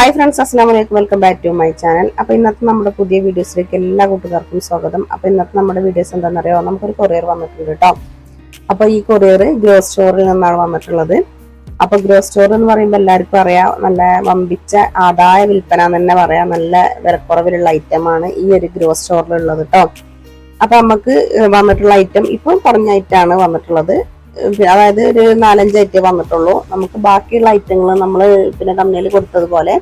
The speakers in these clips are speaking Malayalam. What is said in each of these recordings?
ഹായ് ഫ്രണ്ട്സ് അസ്സാം വലൈക്കും welcome back to my channel അപ്പോൾ ഇന്നത്തെ നമ്മുടെ പുതിയ വീഡിയോസിലേക്ക് എല്ലാ കൂട്ടുകാർക്കും സ്വാഗതം. അപ്പോൾ ഇന്നത്തെ നമ്മുടെ വീഡിയോസ് എന്താണെന്നറിയോ? നമുക്കൊരു കൊറിയർ വന്നിട്ടുണ്ട് കേട്ടോ അപ്പോൾ ഈ കൊറിയർ ഗ്രോസ് സ്റ്റോറിൽ നിന്നാണ് വന്നിട്ടുള്ളത്. അപ്പോൾ ഗ്രോസ് സ്റ്റോർ എന്ന് പറയുമ്പോൾ എല്ലാവർക്കും അറിയാം നല്ല വമ്പിച്ച ആദായ വിൽപ്പന എന്ന് തന്നെ പറയാം. നല്ല വിലക്കുറവിലുള്ള ഐറ്റമാണ് ഈ ഒരു ഗ്രോ സ്റ്റോറിലുള്ളത് കേട്ടോ അപ്പോൾ നമുക്ക് വന്നിട്ടുള്ള ഐറ്റം ഇപ്പം കുറഞ്ഞ ഐറ്റമാണ് വന്നിട്ടുള്ളത്. അതായത് ഒരു നാലഞ്ച് ഐറ്റം വന്നിട്ടുള്ളൂ. നമുക്ക് ബാക്കിയുള്ള ഐറ്റങ്ങൾ നമ്മൾ പിന്നെ കമ്പനിയിൽ കൊടുത്തതുപോലെ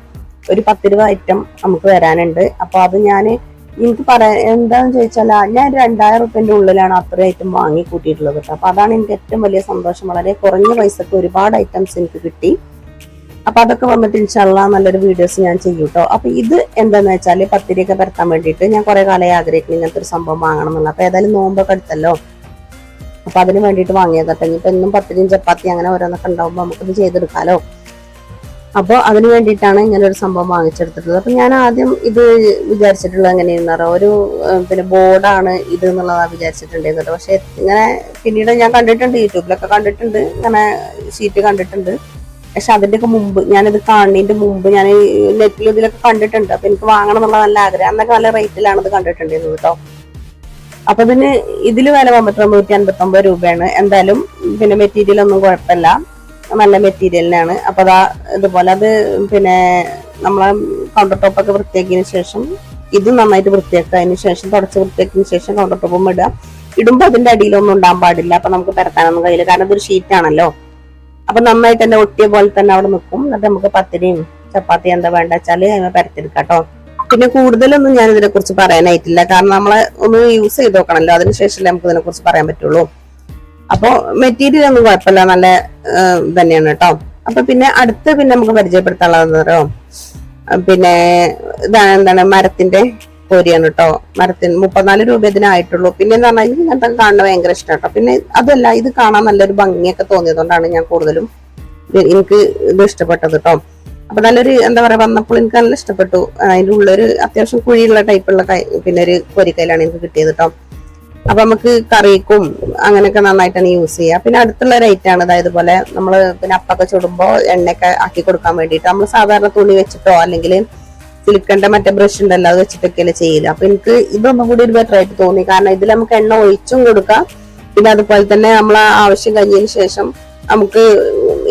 ഒരു പത്തിരുപത് ഐറ്റം നമുക്ക് വരാനുണ്ട്. അപ്പോൾ അത് ഞാൻ എനിക്ക് പറയാൻ എന്താണെന്ന് ചോദിച്ചാൽ ഞാൻ രണ്ടായിരം റുപ്യന്റെ ഉള്ളിലാണ് അത്രയും ഐറ്റം വാങ്ങി കൂട്ടിയിട്ടുള്ളത് കേട്ടോ. അപ്പോൾ അതാണ് എനിക്ക് ഏറ്റവും വലിയ സന്തോഷം. വളരെ കുറഞ്ഞ പൈസക്ക് ഒരുപാട് ഐറ്റംസ് എനിക്ക് കിട്ടി. അപ്പോൾ അതൊക്കെ വന്നിട്ട് ഇൻഷാല്ല നല്ലൊരു വീഡിയോസ് ഞാൻ ചെയ്യും കേട്ടോ. അപ്പോൾ ഇത് എന്താണെന്ന് വെച്ചാൽ പത്തിരിയൊക്കെ പരത്താൻ വേണ്ടിയിട്ട് ഞാൻ കുറേ കാലമായി ആഗ്രഹിക്കുന്നു ഇങ്ങനത്തെ ഒരു സംഭവം വാങ്ങണം എന്നുള്ള അപ്പോൾ ഏതായാലും നോമ്പൊക്കെ അടുത്തല്ലോ. അപ്പൊ അതിന് വേണ്ടിയിട്ട് വാങ്ങിയത് കേട്ടോ ഇനിയിപ്പോ എന്നും പത്തിരിയും ചപ്പാത്തി അങ്ങനെ ഓരോന്നൊക്കെ ഉണ്ടാവുമ്പോൾ നമുക്കത് ചെയ്തെടുക്കാലോ. അപ്പോൾ അതിന് വേണ്ടിയിട്ടാണ് ഇങ്ങനെ ഒരു സംഭവം വാങ്ങിച്ചെടുത്തിട്ടുള്ളത്. അപ്പൊ ഞാൻ ആദ്യം ഇത് വിചാരിച്ചിട്ടുള്ളത് എങ്ങനെയാണെന്ന് പറയാം ഒരു പിന്നെ ബോർഡാണ് ഇത് എന്നുള്ളതാണ് വിചാരിച്ചിട്ടുണ്ടായിരുന്നത്. പക്ഷെ ഇങ്ങനെ പിന്നീട് ഞാൻ കണ്ടിട്ടുണ്ട് യൂട്യൂബിലൊക്കെ കണ്ടിട്ടുണ്ട് ഇങ്ങനെ ഷീറ്റ് കണ്ടിട്ടുണ്ട്. പക്ഷെ അതിന്റെയൊക്കെ മുമ്പ് ഞാനിത് കാണുന്നതിന്റെ മുമ്പ് ഞാൻ നെറ്റിലും ഇതിലൊക്കെ കണ്ടിട്ടുണ്ട്. അപ്പൊ എനിക്ക് വാങ്ങണം എന്നുള്ള നല്ല ആഗ്രഹം. അന്നൊക്കെ നല്ല റേറ്റിലാണ് ഇത് കണ്ടിട്ടുണ്ടായിരുന്നത് കേട്ടോ അപ്പൊ ഇതിന് ഇതിൽ വില വന്നിട്ട് നൂറ്റി അൻപത്തി ഒമ്പത് രൂപയാണ്. എന്തായാലും പിന്നെ മെറ്റീരിയൽ ഒന്നും കുഴപ്പമില്ല. നല്ല മെറ്റീരിയലിനാണ് അപ്പൊ അതാ ഇതുപോലെ അത് പിന്നെ നമ്മളെ കൗണ്ടർ ടോപ്പ് ഒക്കെ വൃത്തിയാക്കിയതിന് ശേഷം ഇത് നന്നായിട്ട് വൃത്തിയാക്കിയതിന് ശേഷം തുടച്ച് വൃത്തിയാക്കിയതിനു ശേഷം കൗണ്ടർ ടോപ്പും ഇടുക. ഇടുമ്പോ അതിന്റെ അടിയിലൊന്നും ഉണ്ടാകാൻ പാടില്ല. അപ്പൊ നമുക്ക് പരത്താനൊന്നും കഴിയില്ല. കാരണം ഇതൊരു ഷീറ്റ് ആണല്ലോ. അപ്പൊ നന്നായിട്ട് തന്നെ ഒട്ടിയ പോലെ തന്നെ അവിടെ നിൽക്കും. എന്നിട്ട് നമുക്ക് പത്തിരിയും ചപ്പാത്തി എന്താ വേണ്ട വെച്ചാൽ അതിനെ പരത്തിയെടുക്കാം കേട്ടോ. പിന്നെ കൂടുതലൊന്നും ഞാൻ ഇതിനെ കുറിച്ച് പറയാനായിട്ടില്ല. കാരണം നമ്മളെ ഒന്ന് യൂസ് ചെയ്ത് നോക്കണല്ലോ. അതിനുശേഷം നമുക്ക് ഇതിനെ കുറിച്ച് പറയാൻ പറ്റുള്ളൂ. അപ്പോൾ മെറ്റീരിയൽ ഒന്നും കുഴപ്പമില്ല. നല്ല തന്നെയാണ് കേട്ടോ. അപ്പൊ പിന്നെ അടുത്ത് പിന്നെ നമുക്ക് പരിചയപ്പെടുത്താനുള്ളത് പിന്നെ ഇതാണ് എന്താണ്? മരത്തിന്റെ കോരിയാണ് കേട്ടോ. മരത്തിന് മുപ്പത്തിനാല് രൂപ ഇതിനായിട്ടുള്ളൂ. പിന്നെ എന്ന് പറഞ്ഞാൽ ഇങ്ങനത്തെ കാണുന്നത് ഭയങ്കര ഇഷ്ടം കേട്ടോ. പിന്നെ അതല്ല ഇത് കാണാൻ നല്ലൊരു ഭംഗിയൊക്കെ തോന്നിയതുകൊണ്ടാണ് ഞാൻ കൂടുതലും എനിക്ക് ഇത് ഇഷ്ടപ്പെട്ടത് കേട്ടോ. അപ്പൊ നല്ലൊരു എന്താ പറയാ വന്നപ്പോൾ എനിക്ക് നല്ല ഇഷ്ടപ്പെട്ടു. ആ, അതിന്റെ ഉള്ളൊരു അത്യാവശ്യം കുഴിയുള്ള ടൈപ്പുള്ള പിന്നെ ഒരു പൊരിക്കയിലാണ് എനിക്ക് കിട്ടിയത് കേട്ടോ അപ്പൊ നമുക്ക് കറിക്കും അങ്ങനെയൊക്കെ നന്നായിട്ടാണ് യൂസ് ചെയ്യുക. പിന്നെ അടുത്തുള്ള ഒരു ആണ് അതായത് പോലെ നമ്മൾ പിന്നെ അപ്പൊക്കെ ചുടുമ്പോൾ എണ്ണയൊക്കെ ആക്കി കൊടുക്കാൻ വേണ്ടിയിട്ട് നമ്മൾ സാധാരണ തുണി വെച്ചിട്ടോ അല്ലെങ്കിൽ സിലിക്കന്റെ മറ്റേ ബ്രഷ് ഉണ്ടല്ലോ അത് വെച്ചിട്ടൊക്കെയല്ലേ ചെയ്യില്ല അപ്പൊ എനിക്ക് ഇതൊന്നും കൂടി ഒരു ബെറ്റർ ആയിട്ട് തോന്നി. കാരണം ഇതിൽ നമുക്ക് എണ്ണ ഒഴിച്ചും കൊടുക്കാം. പിന്നെ അതുപോലെ തന്നെ നമ്മൾ ആവശ്യം കഴിഞ്ഞതിന് ശേഷം നമുക്ക്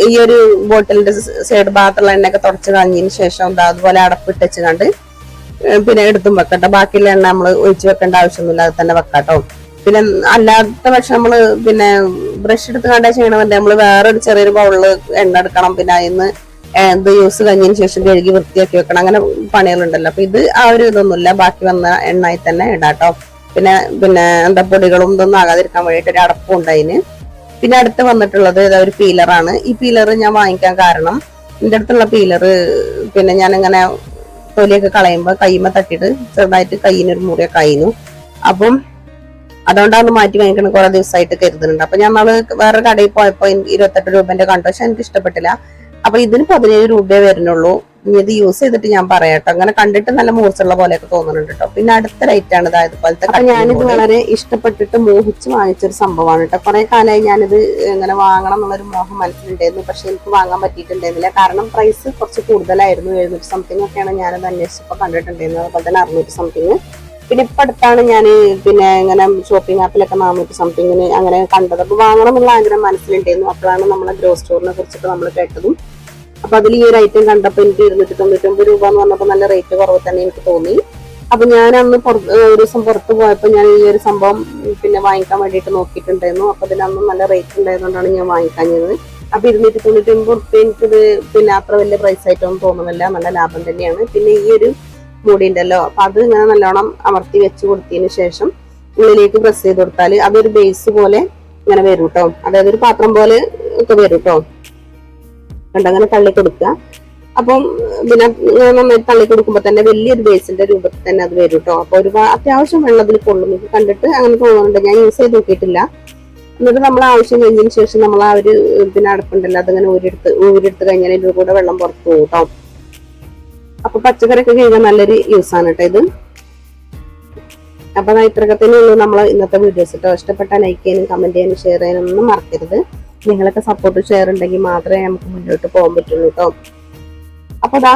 ഈ ഒരു ബോട്ടിലിന്റെ സൈഡ് ഭാഗത്തുള്ള എണ്ണയൊക്കെ തുടച്ച് കളഞ്ഞതിന് ശേഷം എന്താ അതുപോലെ അടപ്പിട്ടച്ച് കണ്ട് പിന്നെ എടുത്തും വെക്കട്ടെ. ബാക്കിയുള്ള എണ്ണ നമ്മൾ ഒഴിച്ചു വെക്കേണ്ട ആവശ്യമൊന്നുമില്ല. അത് തന്നെ വെക്കാട്ടോ. പിന്നെ അല്ലാത്ത പക്ഷെ നമ്മൾ പിന്നെ ബ്രഷ് എടുത്ത് കണ്ടാ ചെയ്യണമെന്ന് നമ്മൾ വേറൊരു ചെറിയൊരു ബൗളിൽ എണ്ണ എടുക്കണം. പിന്നെ അതിന്ന് ഇത് യൂസ് കഴിഞ്ഞതിന് ശേഷം കഴുകി വൃത്തിയാക്കി വെക്കണം. അങ്ങനെ പണികളുണ്ടല്ലോ. അപ്പൊ ഇത് ആ ഒരു ഇതൊന്നുമില്ല. ബാക്കി വന്ന എണ്ണയിൽ തന്നെ ഇടാട്ടോ. പിന്നെ പിന്നെ എന്താ പൊടികളും ഇതൊന്നും ആകാതിരിക്കാൻ വേണ്ടിയിട്ട് ഒരു അടപ്പും ഉണ്ട് അതിന്. പിന്നെ അടുത്ത് വന്നിട്ടുള്ളത് ഇതാ ഒരു പീലറാണ് ഈ പീലർ ഞാൻ വാങ്ങിക്കാൻ കാരണം എന്റെ അടുത്തുള്ള പീലർ പിന്നെ ഞാൻ ഇങ്ങനെ തൊലിയൊക്കെ കളയുമ്പോൾ കൈമ തട്ടിയിട്ട് ചെറുതായിട്ട് കയ്യിനൊരു മുറിയൊക്കെ ആയിരുന്നു. അപ്പം അതുകൊണ്ടാണ് മാറ്റി വാങ്ങിക്കണം കുറെ ദിവസമായിട്ട് കരുതുന്നുണ്ട്. അപ്പൊ ഞാൻ നമ്മൾ വേറെ കടയിൽ പോയപ്പോ ഇരുപത്തെട്ട് രൂപന്റെ കണ്ടു പക്ഷെ എനിക്ക് ഇഷ്ടപ്പെട്ടില്ല. അപ്പൊ ഇതിന് പതിനേഴ് രൂപയെ വരുന്നുള്ളൂ. ഇത് യൂസ് ചെയ്തിട്ട് ഞാൻ പറയാട്ടോ. അങ്ങനെ കണ്ടിട്ട് നല്ല മൂർച്ചുള്ള പോലെയൊക്കെ തോന്നുന്നുണ്ട് കേട്ടോ പിന്നെ അടുത്ത റേറ്റ് ആണ് അതായത് പോലത്തെ അപ്പൊ ഞാനിത് വളരെ ഇഷ്ടപ്പെട്ടിട്ട് മോഹിച്ച് വാങ്ങിച്ചൊരു സംഭവമാണ് കേട്ടോ കുറെ കാലമായി ഞാനിത് ഇങ്ങനെ വാങ്ങണം എന്നുള്ളൊരു മോഹം മനസ്സിലുണ്ടായിരുന്നു. പക്ഷെ എനിക്ക് വാങ്ങാൻ പറ്റിയിട്ടുണ്ടായിരുന്നില്ല. കാരണം പ്രൈസ് കുറച്ച് കൂടുതലായിരുന്നു. എഴുന്നൂറ്റി സംതിങ് ഒക്കെയാണ് ഞാനത് അന്വേഷിച്ചപ്പോൾ കണ്ടിട്ടുണ്ടായിരുന്നത്. അതുപോലെ തന്നെ അറുന്നൂറ്റി സംതിങ് പിന്നെ ഇപ്പൊ അടുത്താണ് ഞാൻ പിന്നെ ഇങ്ങനെ ഷോപ്പിംഗ് ആപ്പിലൊക്കെ നാനൂറ്റി സംതിങ്ങിന് അങ്ങനെ കണ്ടത്. അപ്പൊ വാങ്ങണം എന്നുള്ള ആഗ്രഹം മനസ്സിലുണ്ടായിരുന്നു. അപ്പോഴാണ് നമ്മളെ ഗ്രോ സ്റ്റോറിനെ കുറിച്ചിട്ട് നമ്മൾ കേട്ടതും. അപ്പൊ അതിൽ ഈ ഒരു ഐറ്റം കണ്ടപ്പോൾ എനിക്ക് ഇരുന്നൂറ്റി തൊണ്ണൂറ്റൊമ്പത് രൂപ എന്ന് പറഞ്ഞപ്പോൾ നല്ല റേറ്റ് കുറവ് തന്നെ എനിക്ക് തോന്നി. അപ്പൊ ഞാൻ അന്ന് ഒരു ദിവസം പുറത്ത് പോയപ്പോൾ ഞാൻ ഈ ഒരു സംഭവം പിന്നെ വാങ്ങിക്കാൻ വേണ്ടിയിട്ട് നോക്കിയിട്ടുണ്ടായിരുന്നു. അപ്പൊ ഇതിനന്ന് നല്ല റേറ്റ് ഉണ്ടായതുകൊണ്ടാണ് ഞാൻ വാങ്ങിക്കാഞ്ഞത്. അപ്പൊ ഇരുന്നൂറ്റി തൊണ്ണൂറ്റി ഒമ്പത് റുപ്യ എനിക്കിത് പിന്നെ അത്ര വലിയ പ്രൈസ് ആയിട്ടൊന്നും തോന്നുന്നില്ല. നല്ല ലാഭം തന്നെയാണ്. പിന്നെ ഈ ഒരു മുടി ഉണ്ടല്ലോ അപ്പൊ അത് ഇങ്ങനെ നല്ലോണം അമർത്തി വെച്ച് കൊടുത്തതിന് ശേഷം ഉള്ളിലേക്ക് പ്രസ് ചെയ്ത് കൊടുത്താൽ അതൊരു ബേസ് പോലെ ഇങ്ങനെ വരും കേട്ടോ അതായത് ഒരു പാത്രം പോലെ ഒക്കെ വരും കേട്ടോ കണ്ടങ്ങനെ തള്ളി കൊടുക്കുക. അപ്പം പിന്നെ നന്നായിട്ട് തള്ളി കൊടുക്കുമ്പോൾ തന്നെ വലിയൊരു ബേസിന്റെ രൂപത്തിൽ തന്നെ അത് വരും കേട്ടോ അപ്പൊ ഒരു അത്യാവശ്യം വെള്ളത്തിൽ കൊള്ളും. ഇത് കണ്ടിട്ട് അങ്ങനെ തോന്നുന്നുണ്ട്. ഞാൻ യൂസ് ചെയ്ത് നോക്കിയിട്ടില്ല. എന്നിട്ട് നമ്മൾ ആവശ്യം കഴിഞ്ഞതിന് ശേഷം നമ്മൾ ആ ഒരു പിന്നെ അടപ്പുണ്ടല്ലോ അതങ്ങനെ ഊരെടുത്ത് ഊരെടുത്ത് കഴിഞ്ഞാൽ ഇതിൽ കൂടെ വെള്ളം പുറത്ത് പോകും കേട്ടോ അപ്പൊ പച്ചക്കറിയൊക്കെ കഴുകാൻ നല്ലൊരു യൂസ് ആണ് കേട്ടോ ഇത്. അപ്പൊ ഇത്രയൊക്കെ തന്നെയുള്ളൂ നമ്മൾ ഇന്നത്തെ വീഡിയോസ് കേട്ടോ ഇഷ്ടപ്പെട്ടാൽ ലൈക്ക് ചെയ്യാനും കമന്റ് ചെയ്യാനും ഷെയർ ചെയ്യാനും ഒന്നും മറക്കരുത്. നിങ്ങളൊക്കെ സപ്പോർട്ട് ഷെയർ ഉണ്ടെങ്കിൽ മാത്രമേ നമുക്ക് മുന്നോട്ട് പോകാൻ പറ്റുള്ളൂ കേട്ടോ അപ്പോൾ അതാ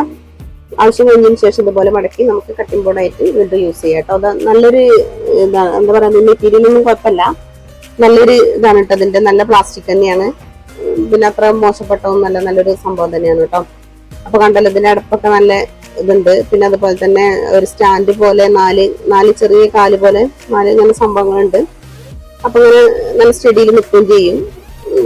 ആവശ്യം കഴിഞ്ഞതിന് ശേഷം ഇതുപോലെ മടക്കി നമുക്ക് കട്ടിംഗ് ബോർഡായിട്ട് വീണ്ടും യൂസ് ചെയ്യാം കേട്ടോ അത് നല്ലൊരു ഇതാണ് എന്താ പറയുക മെറ്റീരിയലൊന്നും കുഴപ്പമില്ല. നല്ലൊരു ഇതാണ് കേട്ടോ അതിന്റെ നല്ല പ്ലാസ്റ്റിക് തന്നെയാണ്. പിന്നെ അത്ര മോശപ്പെട്ടതൊന്നല്ല നല്ലൊരു സംഭവം തന്നെയാണ് കേട്ടോ അപ്പോൾ കണ്ടല്ലോ ഇതിന്റെ അടുപ്പൊക്കെ നല്ല ഇതുണ്ട്. പിന്നെ അതുപോലെ തന്നെ ഒരു സ്റ്റാൻഡ് പോലെ നാല് നാല് ചെറിയ കാൽ പോലെ നാല് ഇങ്ങനെ സംഭവങ്ങളുണ്ട്. അപ്പോൾ ഇങ്ങനെ നല്ല സ്റ്റഡിയിൽ നിൽക്കുകയും ചെയ്യും.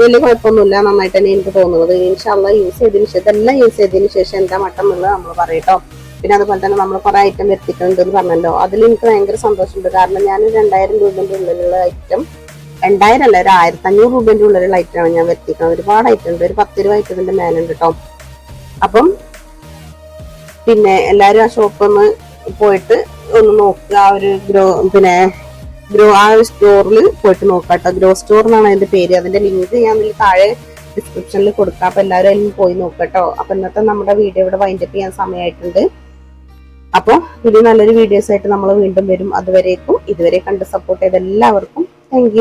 വലിയ കുഴപ്പമൊന്നുമില്ല. നന്നായിട്ട് തന്നെ എനിക്ക് തോന്നുന്നത്. ഇൻഷാല്ല യൂസ് ചെയ്തതിന് ശേഷം ഇതെല്ലാം യൂസ് ചെയ്തതിന് ശേഷം എന്താ മട്ടം എന്നുള്ളത് നമ്മൾ പറയട്ടോ പിന്നെ അതുപോലെ തന്നെ നമ്മൾ കുറെ ഐറ്റം എത്തിക്കുന്നുണ്ട് എന്ന് പറഞ്ഞല്ലോ. അതിൽ എനിക്ക് ഭയങ്കര സന്തോഷമുണ്ട്. കാരണം ഞാൻ രണ്ടായിരം രൂപന്റെ ഉള്ളിലുള്ള ഐറ്റം രണ്ടായിരം അല്ല ഒരു ആയിരത്തി അഞ്ഞൂറ് രൂപേന്റെ ഉള്ളിലുള്ള ഐറ്റമാണ് ഞാൻ വരുത്തിക്കുന്നത് ഒരുപാട് ഐറ്റം ഉണ്ട്. ഒരു പത്ത് രൂപ ഐറ്റത്തിന്റെ മേലുണ്ട് കേട്ടോ അപ്പം പിന്നെ എല്ലാവരും ആ ഷോപ്പ് ഒന്ന് പോയിട്ട് ഒന്ന് നോക്കുക ആ ഒരു ഗ്രോ പിന്നെ ഗ്രോ ആ സ്റ്റോറിൽ പോയിട്ട് നോക്കാം കേട്ടോ ഗ്രോ സ്റ്റോർ എന്നാണ് അതിന്റെ പേര്. അതിന്റെ ലിങ്ക് ഞാൻ ഇതിൽ താഴെ ഡിസ്ക്രിപ്ഷനിൽ കൊടുക്കാം. അപ്പൊ എല്ലാവരും അതിൽ പോയി നോക്കട്ടോ. അപ്പൊ ഇന്നത്തെ നമ്മുടെ വീഡിയോ ഇവിടെ വൈൻഡപ്പ് ചെയ്യാൻ സമയമായിട്ടുണ്ട് അപ്പോൾ ഇനി നല്ലൊരു വീഡിയോസ് ആയിട്ട് നമ്മൾ വീണ്ടും വരും. അതുവരേക്കും ഇതുവരെ കണ്ട് സപ്പോർട്ട് ചെയ്ത എല്ലാവർക്കും താങ്ക്